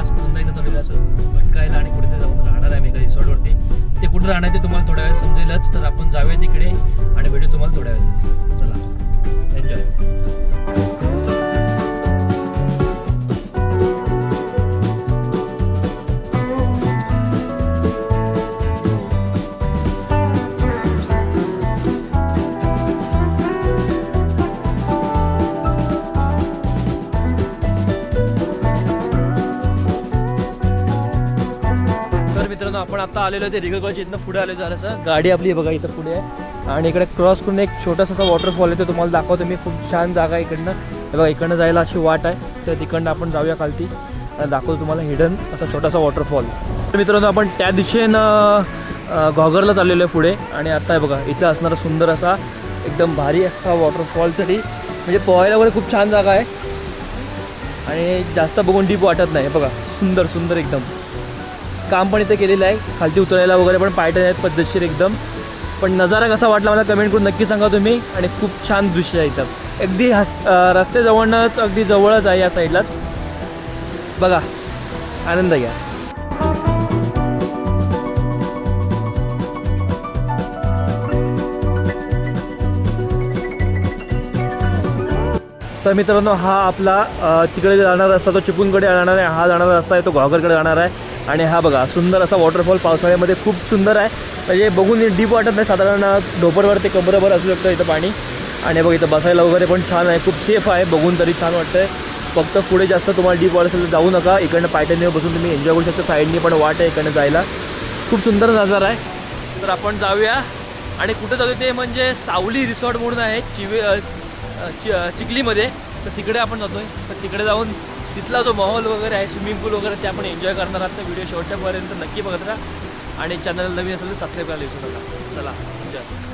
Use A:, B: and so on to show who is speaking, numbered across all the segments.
A: आज पुन्हा एकदा चालू असं भटकायला आणि कुठे जाऊन राहणार आहे मी एका रिसॉर्टवरती ते कुठे राहणार ते तुम्हाला थोड्या वेळ समजेलच तर आपण जाऊया तिकडे आणि भेटू तुम्हाला थोड्या वेळेस चला. एन्जॉय मित्रांनो आपण आता आलेलो आहे ते रिगल इथनं पुढे आलेलो झालं गाडी आपली बघा इथं पुढे आहे. आणि इकडे क्रॉस करून एक छोटासा असा वॉटरफॉल आहे तो तुम्हाला दाखवतो मी. खूप छान जागा आहे इकडनं. हे बघा इकडनं जायला अशी वाट आहे. तर तिकडनं आपण जाऊया खालती. आणि दाखवतो तुम्हाला हिडन असा छोटासा वॉटरफॉल तर मित्रांनो आपण त्या दिशेनं घॉगरला चाललेलो आहे पुढे. आणि आता आहे बघा इथं असणारा सुंदर असा एकदम भारी असा वॉटरफॉलसाठी म्हणजे पोहायला वगैरे खूप छान जागा आहे. आणि जास्त बघून डीप वाटत नाही. बघा सुंदर सुंदर एकदम. काम पण इथे केलेलं आहे. खालती उतरायला वगैरे पण पायट्या आहेत पद्धतशीर एकदम. पण नजारा कसा वाटला मला कमेंट करून नक्की सांगा तुम्ही. आणि खूप छान दृश्य आहे इथं. अगदी हस अं, रस्त्याजवळच अगदी जवळच आहे या साईडलाच. बघा आनंद घ्या. तर मित्रांनो हा आपला तिकडे जाणारा रस्ता तो चिपूनकडे जाणार आहे हा जाणारा रस्ता आहे तो घॉगरकडे जाणार आहे. आणि हा बघा सुंदर असा वॉटरफॉल पावसाळ्यामध्ये खूप सुंदर आहे. म्हणजे बघून डीप वाटत नाही साधारण ढोपरवर ते कमरभर असू शकतं इथं पाणी. आणि बघ इथं बसायला वगैरे पण छान आहे खूप सेफ आहे बघून तरी छान वाटतंय. फक्त पुढे जास्त तुम्हाला डीप वाटत असेल तर जाऊ नका इकडनं पायट्याने बसून तुम्ही एन्जॉय करू शकता. साईडनी पण वाट आहे इकडनं जायला. खूप सुंदर नजारा आहे. तर आपण जाऊया. आणि कुठं जाऊ ते म्हणजे सावली रिसॉर्ट म्हणून आहे चिवे चि चिखलीमध्ये. तर तिकडे आपण जातोय. तर तिकडे जाऊन तिथला जो माहोल वगैरे आहे स्विमिंग पूल वगैरे ते आपण एन्जॉय करणार आहात. तर व्हिडिओ शेवटच्यापर्यंत नक्की बघत राहा. आणि चॅनल नवीन असेल तर सबस्क्राईब करायला विसरू नका. चला एन्जॉय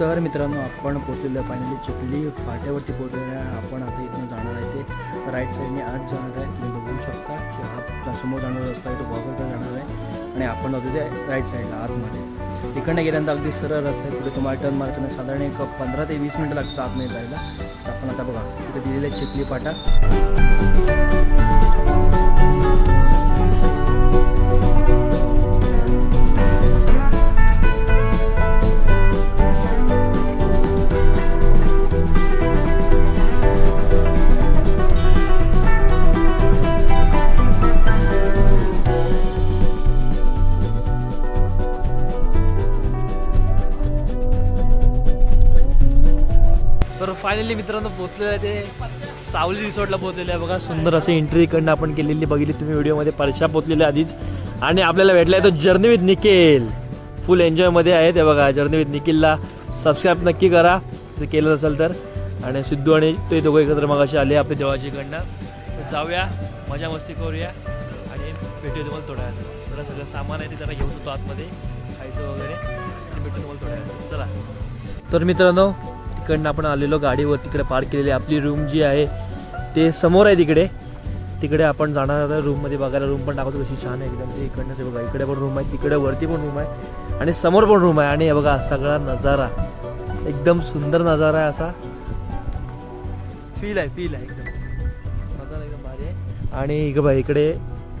A: तर मित्रांनो आपण पोचलेलं फायनली चिखली फाट्यावरती पोचलेलं आहे. आपण आता इथून जाणार आहे ते राईट साईडने आत जाणार आहे. तुम्ही बघू शकता समोर जाणारा रस्ता आहे तो वाघरकडे जाणार आहे. आणि आपण जातो ते राईट साईडला आतमध्ये. इकडनं गेल्यानंतर अगदी सरळ रस्ता आहे पुढे तुम्हाला टर्न मारताना साधारण एक पंधरा ते वीस मिनटं लागतात आतमध्ये जायला. आपण आता बघा तिथे दिलेलं आहे चिखली फाटा तर फायनली मित्रांनो पोहोचलेलं आहे ते सावली रिसॉर्टला पोहोचलेलं आहे. बघा सुंदर असे एंट्री इकडनं आपण केलेली बघितली तुम्ही व्हिडिओमध्ये. परशा पोहोचलेले आधीच. आणि आपल्याला भेटला आहे तो जर्नी विथ निखिल. फुल एन्जॉयमध्ये आहे ते बघा जर्नी विथ निखिलला. सबस्क्राईब नक्की करा. जर केलं असेल तर. आणि सिद्धू आणि ते दोघं एकत्र मग असे आले आपल्या देवाजीकडनं तर जाऊया. मजा मस्ती करूया. आणि भेटूया तुम्हाला थोड्या जरा सगळं सामान आहे ते जरा घेऊन होतो आतमध्ये. खायचं वगैरे. भेटून भेटू तुम्हाला थोड्या चला. तर मित्रांनो तिकडनं आपण आलेलो गाडीवर तिकडे पार्क केलेली आपली रूम जी आहे ते समोर आहे तिकडे. तिकडे आपण जाणार आता रूममध्ये बघायला रूम पण दाखवतो कशी छान आहे एकदम ते इकडनं ते बघा. इकडे पण रूम आहे तिकडे वरती पण रूम आहे आणि समोर पण रूम आहे. आणि हे बघा सगळा नजारा. एकदम सुंदर नजारा आहे असा. फील आहे फील आहे एकदम. नजारा एकदम भारी आहे. आणि इकडे बघा इकडे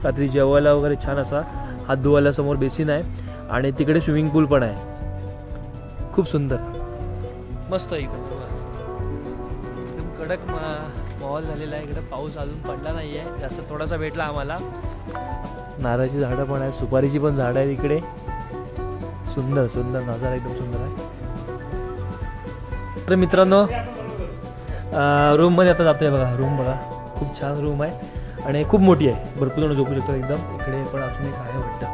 A: रात्री जेवायला वगैरे छान असा. हात धुवायला समोर बेसिन आहे. आणि तिकडे स्विमिंग पूल पण आहे. खूप सुंदर. मस्त आहे इकडं एकदम कडक माहोल झालेला आहे. इकडे पाऊस अजून पडला नाही आहे जास्त थोडासा भेटला आम्हाला. नारळाची झाडं पण आहेत. सुपारीची पण झाडं आहेत इकडे. सुंदर सुंदर. नजारा एकदम सुंदर आहे. तर मित्रांनो रूममध्ये आता जातो आहे बघा. रूम बघा. खूप छान रूम आहे. आणि खूप मोठी आहे. भरपूर जण झोपू शकतो एकदम. इकडे पण अजून एक आहे वाटतं.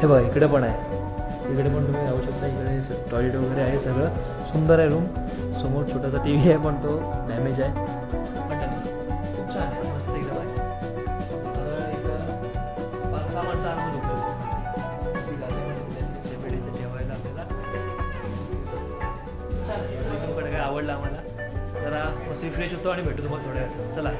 A: हे बघा इकडे पण आहे. इकडे पण तुम्ही राहू शकता. इकडे टॉयलेट वगैरे आहे सगळं. सुंदर आहे रूम समोर छोटासा टी व्ही आहे पण तो डॅमेज आहे. पण खूप छान आहे. मस्त एकदम आहे. साधारण एक पाच सहा माणसं आराम झोपतो ठेवायला आपल्याला छान काय आवडलं आम्हाला. जरा मस्त फ्रेश होतो आणि भेटू तुम्हाला थोड्या चला.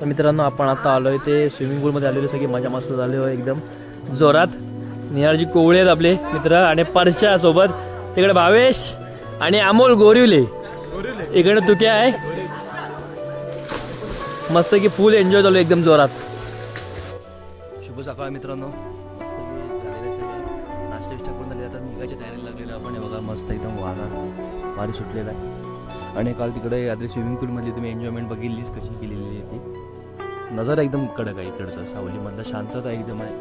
A: तर मित्रांनो आपण आता आलो आहे ते स्विमिंग पूलमध्ये आलेलो सगळी मजा मस्त झाली हो एकदम जोरात. निहारजी कोवळे आहेत आपले मित्र आणि परशा सोबत. तिकडे भावेश आणि अमोल गोरिवले. इकडे तुके आहे. मस्त की फुल एन्जॉय झालो एकदम जोरात. शुभ सकाळ मित्रांनो. मस्तपैकी आहे नाश्ता विष्टा करून आता आपण. हे बघा मस्त एकदम वारा भारी सुटलेला आहे. आणि काल तिकडे आधी स्विमिंग पूलमध्ये तुम्ही एन्जॉयमेंट बघितलीच कशी केलेली आहे ती? नजर एकदम कडक आहे इकडचा सावलीमधला म्हणजे शांतता एकदम आहे.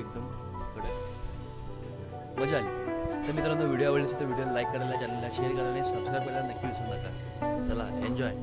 A: एकदम कडक. मजा आली. तर मित्रांनो व्हिडिओ आवडली तर व्हिडिओ लाईक करायला चॅनलला शेअर करायला सबस्क्राईब करायला नक्की विसरू नका. चला एन्जॉय